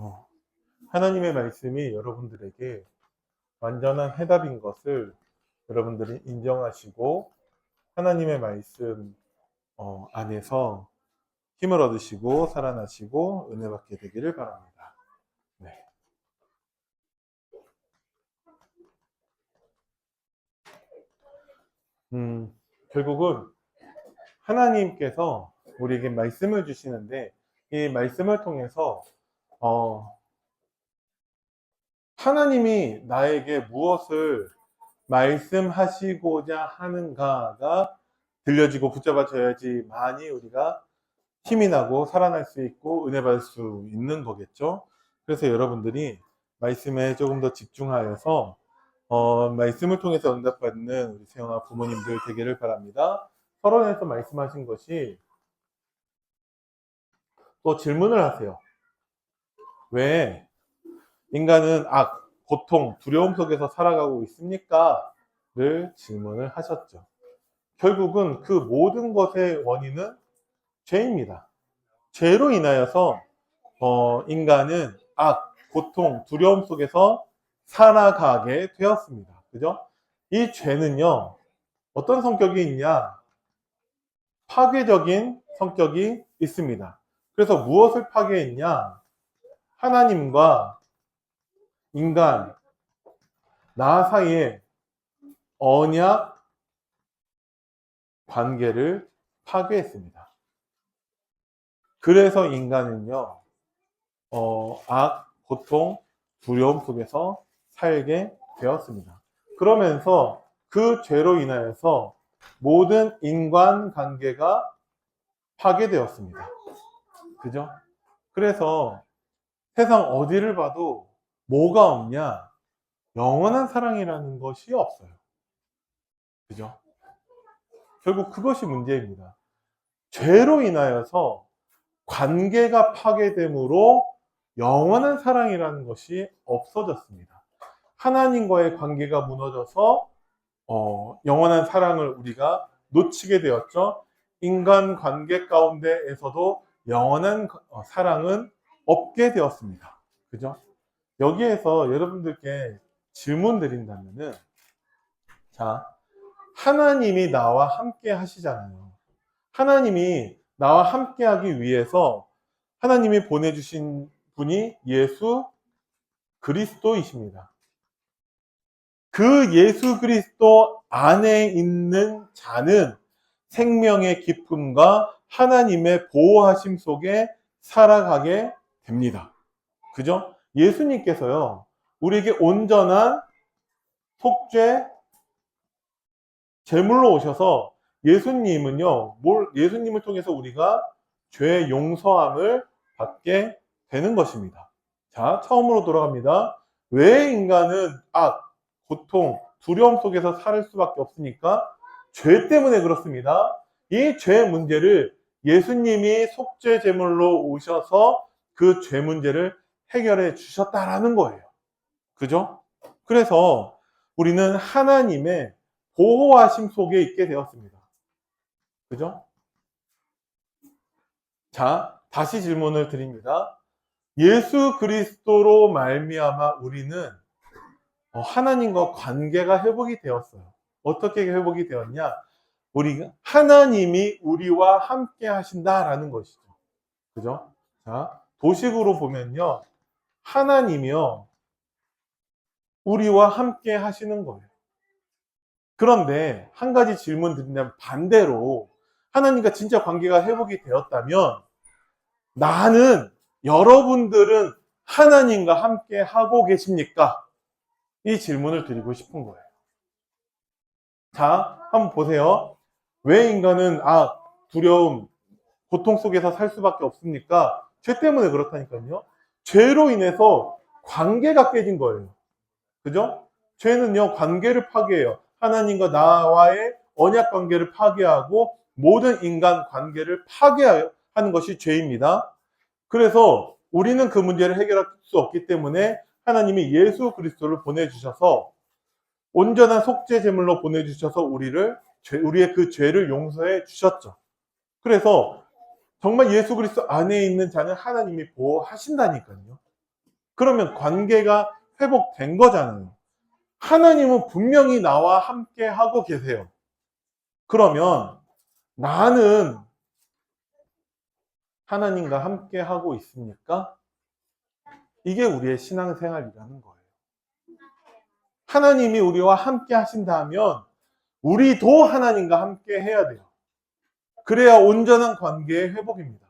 어, 하나님의 말씀이 여러분들에게 완전한 해답인 것을 여러분들이 인정하시고 하나님의 말씀 어, 안에서 힘을 얻으시고 살아나시고 은혜 받게 되기를 바랍니다. 네. 음, 결국은 하나님께서 우리에게 말씀을 주시는데 이 말씀을 통해서 어, 하나님이 나에게 무엇을 말씀하시고자 하는가가 들려지고 붙잡아져야지 많이 우리가 힘이 나고 살아날 수 있고 은혜 받을 수 있는 거겠죠. 그래서 여러분들이 말씀에 조금 더 집중하여서 어, 말씀을 통해서 응답받는 우리 세영아 부모님들 되기를 바랍니다. 서론에서 말씀하신 것이 또 질문을 하세요. 왜 인간은 악, 고통, 두려움 속에서 살아가고 있습니까? 를 질문을 하셨죠. 결국은 그 모든 것의 원인은 죄입니다. 죄로 인하여서 어, 인간은 악, 고통, 두려움 속에서 살아가게 되었습니다. 그죠? 이 죄는요, 어떤 성격이 있냐? 파괴적인 성격이 있습니다. 그래서 무엇을 파괴했냐? 하나님과 인간, 나 사이에 언약 관계를 파괴했습니다. 그래서 인간은요, 어, 악, 고통, 두려움 속에서 살게 되었습니다. 그러면서 그 죄로 인하여서 모든 인간 관계가 파괴되었습니다. 그죠? 그래서 세상 어디를 봐도 뭐가 없냐? 영원한 사랑이라는 것이 없어요. 그죠? 결국 그것이 문제입니다. 죄로 인하여서 관계가 파괴됨으로 영원한 사랑이라는 것이 없어졌습니다. 하나님과의 관계가 무너져서 어, 영원한 사랑을 우리가 놓치게 되었죠. 인간 관계 가운데에서도 영원한 어, 사랑은 없게 되었습니다. 그죠? 여기에서 여러분들께 질문 드린다면은, 자, 하나님이 나와 함께 하시잖아요. 하나님이 나와 함께 하기 위해서 하나님이 보내주신 분이 예수 그리스도이십니다. 그 예수 그리스도 안에 있는 자는 생명의 기쁨과 하나님의 보호하심 속에 살아가게 됩니다. 그죠? 예수님께서요, 우리에게 온전한 속죄, 제물로 오셔서 예수님은요, 뭘, 예수님을 통해서 우리가 죄 용서함을 받게 되는 것입니다. 자, 처음으로 돌아갑니다. 왜 인간은 악, 고통, 두려움 속에서 살 수밖에 없으니까? 죄 때문에 그렇습니다. 이 죄 문제를 예수님이 속죄 제물로 오셔서 그 죄 문제를 해결해 주셨다라는 거예요. 그죠? 그래서 우리는 하나님의 보호하심 속에 있게 되었습니다. 그죠? 자, 다시 질문을 드립니다. 예수 그리스도로 말미암아 우리는 어, 하나님과 관계가 회복이 되었어요. 어떻게 회복이 되었냐? 우리 하나님이 우리와 함께 하신다라는 것이죠. 그죠? 자, 도식으로 보면요. 하나님이요. 우리와 함께 하시는 거예요. 그런데 한 가지 질문 드린다면 반대로 하나님과 진짜 관계가 회복이 되었다면 나는 여러분들은 하나님과 함께 하고 계십니까? 이 질문을 드리고 싶은 거예요. 자, 한번 보세요. 왜 인간은 아, 두려움, 고통 속에서 살 수밖에 없습니까? 죄 때문에 그렇다니까요. 죄로 인해서 관계가 깨진 거예요. 그죠? 죄는요, 관계를 파괴해요. 하나님과 나와의 언약 관계를 파괴하고 모든 인간 관계를 파괴하는 것이 죄입니다. 그래서 우리는 그 문제를 해결할 수 없기 때문에 하나님이 예수 그리스도를 보내주셔서 온전한 속죄 제물로 보내주셔서 우리를 우리의 그 죄를 용서해 주셨죠. 그래서 정말 예수 그리스도 안에 있는 자는 하나님이 보호하신다니까요. 그러면 관계가 회복된 거잖아요. 하나님은 분명히 나와 함께 하고 계세요. 그러면 나는 하나님과 함께 하고 있습니까? 이게 우리의 신앙생활이라는 거예요. 하나님이 우리와 함께 하신다면 우리도 하나님과 함께 해야 돼요. 그래야 온전한 관계의 회복입니다.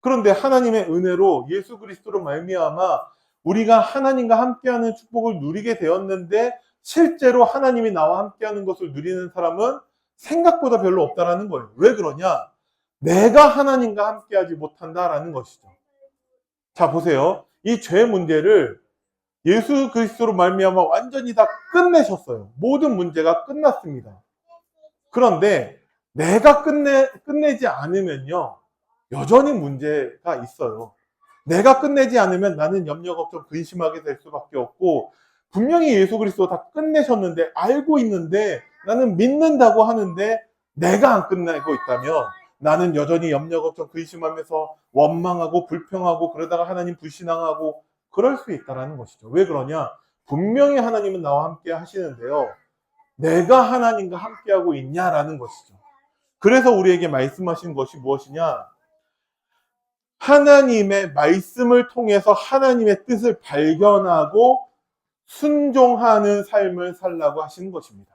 그런데 하나님의 은혜로 예수 그리스도로 말미암아 우리가 하나님과 함께하는 축복을 누리게 되었는데 실제로 하나님이 나와 함께하는 것을 누리는 사람은 생각보다 별로 없다라는 거예요. 왜 그러냐? 내가 하나님과 함께하지 못한다라는 것이죠. 자 보세요. 이 죄 문제를 예수 그리스도로 말미암아 완전히 다 끝내셨어요. 모든 문제가 끝났습니다. 그런데 내가 끝내 끝내지 않으면요. 여전히 문제가 있어요. 내가 끝내지 않으면 나는 염려, 걱정, 근심하게 될 수밖에 없고 분명히 예수 그리스도 다 끝내셨는데 알고 있는데 나는 믿는다고 하는데 내가 안 끝내고 있다면 나는 여전히 염려, 걱정, 근심하면서 원망하고 불평하고 그러다가 하나님 불신앙하고 그럴 수 있다라는 것이죠. 왜 그러냐? 분명히 하나님은 나와 함께 하시는데요. 내가 하나님과 함께하고 있냐라는 것이죠. 그래서 우리에게 말씀하신 것이 무엇이냐? 하나님의 말씀을 통해서 하나님의 뜻을 발견하고 순종하는 삶을 살라고 하시는 것입니다.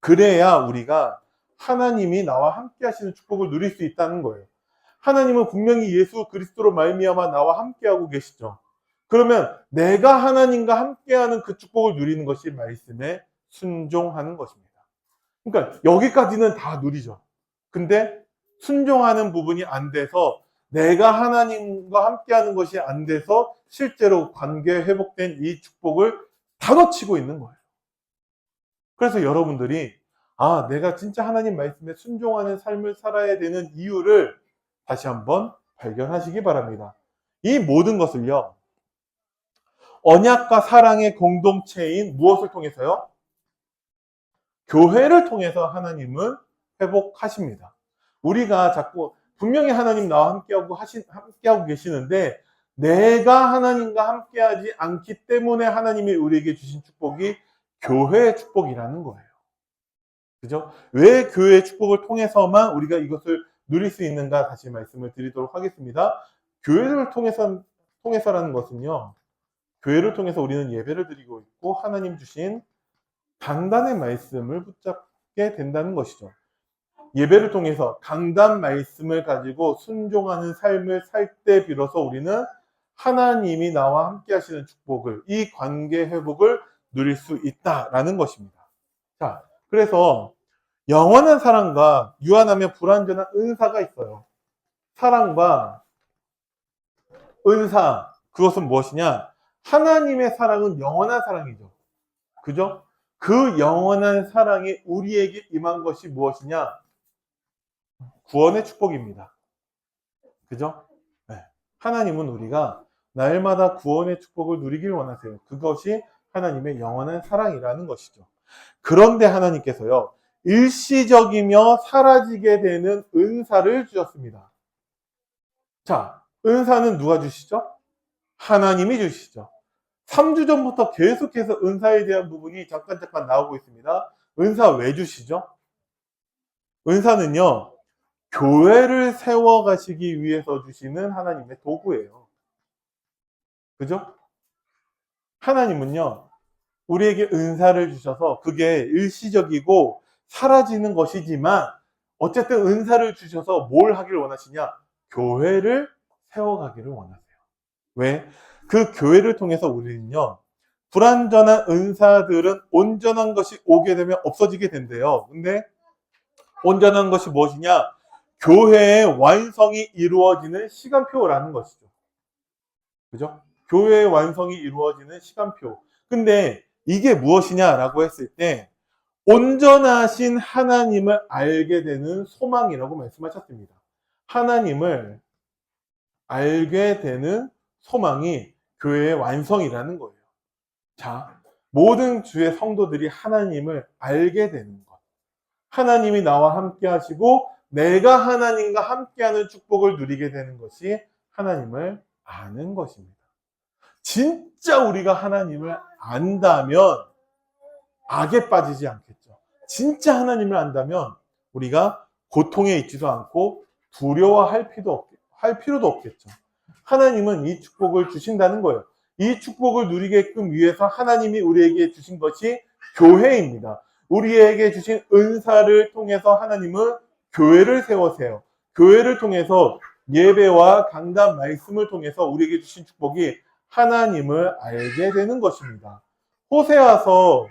그래야 우리가 하나님이 나와 함께 하시는 축복을 누릴 수 있다는 거예요. 하나님은 분명히 예수 그리스도로 말미암아 나와 함께하고 계시죠. 그러면 내가 하나님과 함께하는 그 축복을 누리는 것이 말씀에 순종하는 것입니다. 그러니까 여기까지는 다 누리죠. 근데 순종하는 부분이 안 돼서 내가 하나님과 함께하는 것이 안 돼서 실제로 관계 회복된 이 축복을 다 놓치고 있는 거예요. 그래서 여러분들이 아, 내가 진짜 하나님 말씀에 순종하는 삶을 살아야 되는 이유를 다시 한번 발견하시기 바랍니다. 이 모든 것을요, 언약과 사랑의 공동체인 무엇을 통해서요? 교회를 통해서 하나님은 회복하십니다. 우리가 자꾸 분명히 하나님 나와 함께하고 하신 함께하고 계시는데 내가 하나님과 함께하지 않기 때문에 하나님이 우리에게 주신 축복이 교회의 축복이라는 거예요. 그죠? 왜 교회의 축복을 통해서만 우리가 이것을 누릴 수 있는가 다시 말씀을 드리도록 하겠습니다. 교회를 통해서 통해서라는 것은요. 교회를 통해서 우리는 예배를 드리고 있고 하나님 주신 강단의 말씀을 붙잡게 된다는 것이죠. 예배를 통해서 강단 말씀을 가지고 순종하는 삶을 살 때 비로소 우리는 하나님이 나와 함께 하시는 축복을, 이 관계 회복을 누릴 수 있다라는 것입니다. 자, 그래서 영원한 사랑과 유한하며 불완전한 은사가 있어요. 사랑과 은사, 그것은 무엇이냐? 하나님의 사랑은 영원한 사랑이죠. 그죠? 그 영원한 사랑이 우리에게 임한 것이 무엇이냐? 구원의 축복입니다. 그죠? 네. 하나님은 우리가 날마다 구원의 축복을 누리길 원하세요. 그것이 하나님의 영원한 사랑이라는 것이죠. 그런데 하나님께서요, 일시적이며 사라지게 되는 은사를 주셨습니다. 자, 은사는 누가 주시죠? 하나님이 주시죠. 3주 전부터 계속해서 은사에 대한 부분이 잠깐 잠깐 나오고 있습니다. 은사 왜 주시죠? 은사는요, 교회를 세워가시기 위해서 주시는 하나님의 도구예요. 그죠? 하나님은요, 우리에게 은사를 주셔서 그게 일시적이고 사라지는 것이지만 어쨌든 은사를 주셔서 뭘 하기를 원하시냐? 교회를 세워가기를 원하세요. 왜? 그 교회를 통해서 우리는요, 불완전한 은사들은 온전한 것이 오게 되면 없어지게 된대요. 근데 온전한 것이 무엇이냐? 교회의 완성이 이루어지는 시간표라는 것이죠. 그죠? 교회의 완성이 이루어지는 시간표. 근데 이게 무엇이냐라고 했을 때 온전하신 하나님을 알게 되는 소망이라고 말씀하셨습니다. 하나님을 알게 되는 소망이 교회의 완성이라는 거예요. 자, 모든 주의 성도들이 하나님을 알게 되는 것. 하나님이 나와 함께 하시고 내가 하나님과 함께하는 축복을 누리게 되는 것이 하나님을 아는 것입니다. 진짜 우리가 하나님을 안다면 악에 빠지지 않겠죠. 진짜 하나님을 안다면 우리가 고통에 있지도 않고 두려워할 필요도, 없, 할 필요도 없겠죠. 하나님은 이 축복을 주신다는 거예요. 이 축복을 누리게끔 위해서 하나님이 우리에게 주신 것이 교회입니다. 우리에게 주신 은사를 통해서 하나님은 교회를 세워세요. 교회를 통해서 예배와 강단 말씀을 통해서 우리에게 주신 축복이 하나님을 알게 되는 것입니다. 호세아서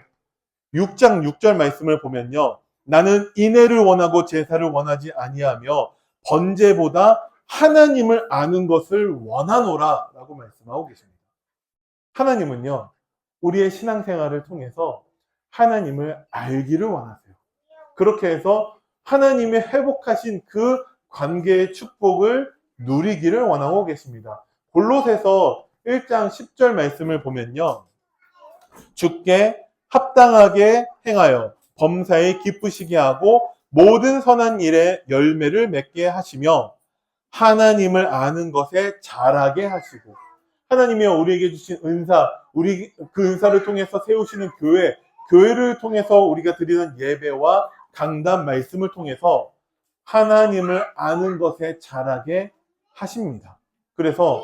6장 6절 말씀을 보면요. 나는 인애를 원하고 제사를 원하지 아니하며 번제보다 하나님을 아는 것을 원하노라 라고 말씀하고 계십니다. 하나님은요, 우리의 신앙생활을 통해서 하나님을 알기를 원하세요. 그렇게 해서 하나님의 회복하신 그 관계의 축복을 누리기를 원하고 계십니다. 골로새서 1장 10절 말씀을 보면요. 주께 합당하게 행하여 범사에 기쁘시게 하고 모든 선한 일에 열매를 맺게 하시며 하나님을 아는 것에 잘하게 하시고 하나님이 우리에게 주신 은사, 우리 그 은사를 통해서 세우시는 교회, 교회를 통해서 우리가 드리는 예배와 강단 말씀을 통해서 하나님을 아는 것에 잘하게 하십니다. 그래서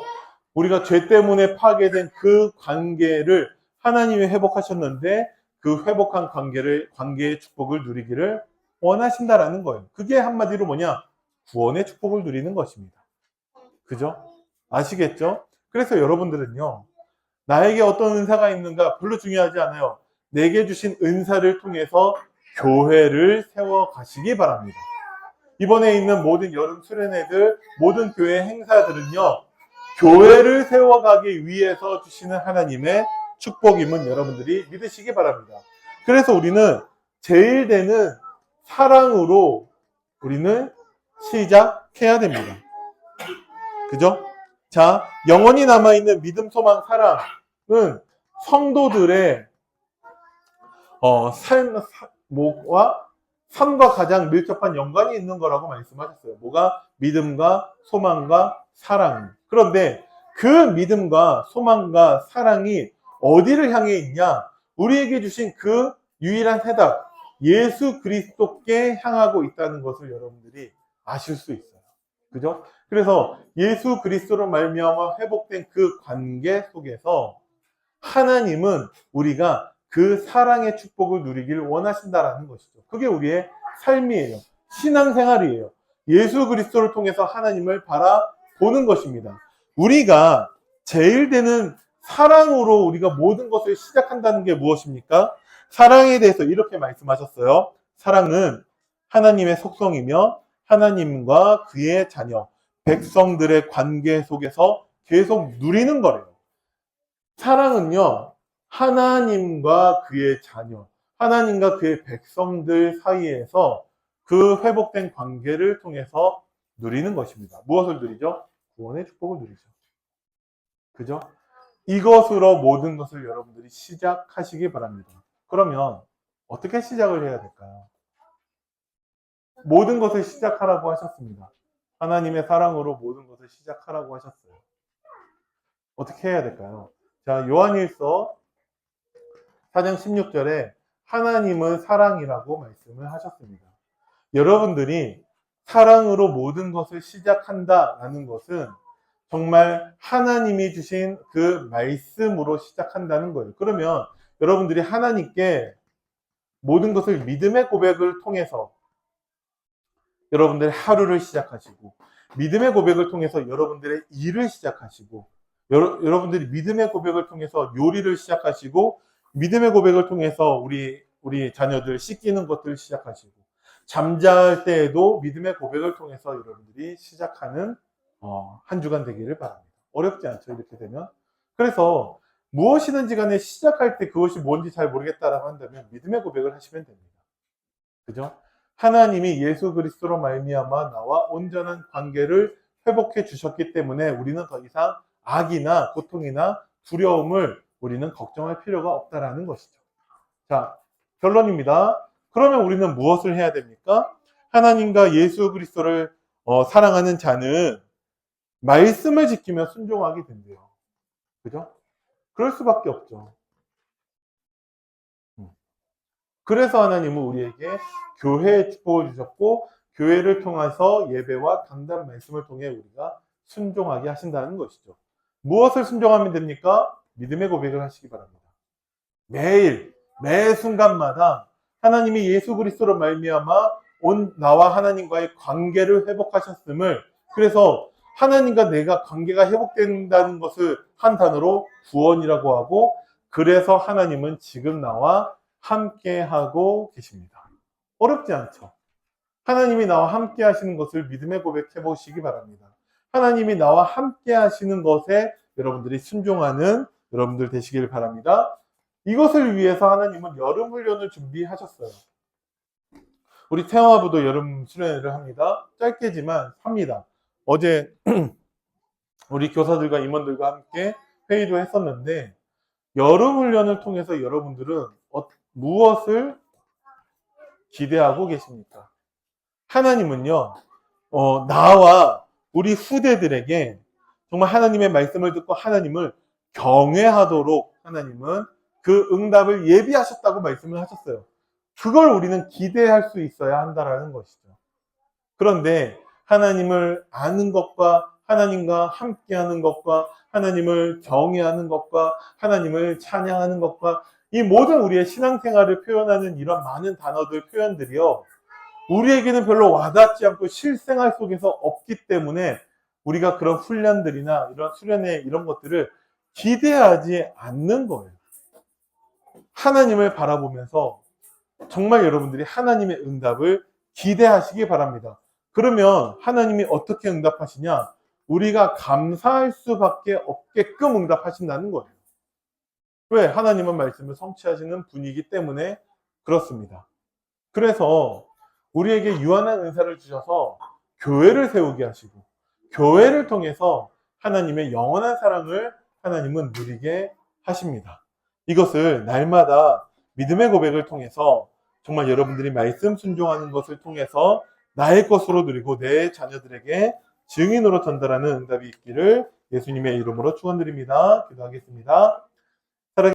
우리가 죄 때문에 파괴된 그 관계를 하나님이 회복하셨는데 그 회복한 관계를 관계의 축복을 누리기를 원하신다라는 거예요. 그게 한마디로 뭐냐? 구원의 축복을 누리는 것입니다. 그죠? 아시겠죠? 그래서 여러분들은요. 나에게 어떤 은사가 있는가 별로 중요하지 않아요. 내게 주신 은사를 통해서 교회를 세워 가시기 바랍니다. 이번에 있는 모든 여름 수련회들, 모든 교회 행사들은요, 교회를 세워가기 위해서 주시는 하나님의 축복임은 여러분들이 믿으시기 바랍니다. 그래서 우리는 제일 되는 사랑으로 우리는 시작해야 됩니다. 그죠? 자, 영원히 남아있는 믿음, 소망, 사랑은 성도들의 어, 삶, 뭐와 삶과 가장 밀접한 연관이 있는 거라고 말씀하셨어요. 뭐가 믿음과 소망과 사랑. 그런데 그 믿음과 소망과 사랑이 어디를 향해 있냐? 우리에게 주신 그 유일한 해답, 예수 그리스도께 향하고 있다는 것을 여러분들이 아실 수 있어요. 그죠? 그래서 예수 그리스도로 말미암아 회복된 그 관계 속에서 하나님은 우리가 그 사랑의 축복을 누리길 원하신다라는 것이죠. 그게 우리의 삶이에요. 신앙생활이에요. 예수 그리스도를 통해서 하나님을 바라보는 것입니다. 우리가 제일 되는 사랑으로 우리가 모든 것을 시작한다는 게 무엇입니까? 사랑에 대해서 이렇게 말씀하셨어요. 사랑은 하나님의 속성이며 하나님과 그의 자녀, 백성들의 관계 속에서 계속 누리는 거래요. 사랑은요, 하나님과 그의 자녀, 하나님과 그의 백성들 사이에서 그 회복된 관계를 통해서 누리는 것입니다. 무엇을 누리죠? 구원의 축복을 누리죠. 그죠? 이것으로 모든 것을 여러분들이 시작하시기 바랍니다. 그러면 어떻게 시작을 해야 될까요? 모든 것을 시작하라고 하셨습니다. 하나님의 사랑으로 모든 것을 시작하라고 하셨어요. 어떻게 해야 될까요? 자, 요한일서 4장 16절에 하나님은 사랑이라고 말씀을 하셨습니다. 여러분들이 사랑으로 모든 것을 시작한다라는 것은 정말 하나님이 주신 그 말씀으로 시작한다는 거예요. 그러면 여러분들이 하나님께 모든 것을 믿음의 고백을 통해서 여러분들의 하루를 시작하시고 믿음의 고백을 통해서 여러분들의 일을 시작하시고 여러, 여러분들이 믿음의 고백을 통해서 요리를 시작하시고 믿음의 고백을 통해서 우리 우리 자녀들 씻기는 것들 시작하시고 잠잘 때에도 믿음의 고백을 통해서 여러분들이 시작하는 어, 한 주간 되기를 바랍니다. 어렵지 않죠 이렇게 되면 그래서 무엇이든지 간에 시작할 때 그것이 뭔지 잘 모르겠다라고 한다면 믿음의 고백을 하시면 됩니다. 그죠? 하나님이 예수 그리스도로 말미암아 나와 온전한 관계를 회복해 주셨기 때문에 우리는 더 이상 악이나 고통이나 두려움을 우리는 걱정할 필요가 없다라는 것이죠. 자, 결론입니다. 그러면 우리는 무엇을 해야 됩니까? 하나님과 예수 그리스도를 어, 사랑하는 자는 말씀을 지키며 순종하게 된대요. 그죠? 그럴 수밖에 없죠. 음. 그래서 하나님은 우리에게 교회의 축복을 주셨고 교회를 통해서 예배와 강단 말씀을 통해 우리가 순종하게 하신다는 것이죠. 무엇을 순종하면 됩니까? 믿음의 고백을 하시기 바랍니다. 매일 매 순간마다 하나님이 예수 그리스도로 말미암아 온 나와 하나님과의 관계를 회복하셨음을 그래서 하나님과 내가 관계가 회복된다는 것을 한 단어로 구원이라고 하고 그래서 하나님은 지금 나와 함께 하고 계십니다. 어렵지 않죠? 하나님이 나와 함께 하시는 것을 믿음의 고백해 보시기 바랍니다. 하나님이 나와 함께 하시는 것에 여러분들이 순종하는 여러분들 되시길 바랍니다. 이것을 위해서 하나님은 여름 훈련을 준비하셨어요. 우리 태화부도 여름 수련회를 합니다. 짧게지만 합니다. 어제 우리 교사들과 임원들과 함께 회의도 했었는데 여름 훈련을 통해서 여러분들은 어- 무엇을 기대하고 계십니까? 하나님은요, 어, 나와 우리 후대들에게 정말 하나님의 말씀을 듣고 하나님을 경외하도록 하나님은 그 응답을 예비하셨다고 말씀을 하셨어요. 그걸 우리는 기대할 수 있어야 한다라는 것이죠. 그런데 하나님을 아는 것과 하나님과 함께하는 것과 하나님을 경외하는 것과 하나님을 찬양하는 것과 이 모든 우리의 신앙생활을 표현하는 이런 많은 단어들, 표현들이요. 우리에게는 별로 와닿지 않고 실생활 속에서 없기 때문에 우리가 그런 훈련들이나 이런 수련회 이런 것들을 기대하지 않는 거예요. 하나님을 바라보면서 정말 여러분들이 하나님의 응답을 기대하시기 바랍니다. 그러면 하나님이 어떻게 응답하시냐? 우리가 감사할 수밖에 없게끔 응답하신다는 거예요. 왜? 하나님은 말씀을 성취하시는 분이기 때문에 그렇습니다. 그래서 우리에게 유한한 은사를 주셔서 교회를 세우게 하시고 교회를 통해서 하나님의 영원한 사랑을 하나님은 누리게 하십니다. 이것을 날마다 믿음의 고백을 통해서 정말 여러분들이 말씀 순종하는 것을 통해서 나의 것으로 누리고 내 자녀들에게 증인으로 전달하는 응답이 있기를 예수님의 이름으로 축원드립니다. 기도하겠습니다.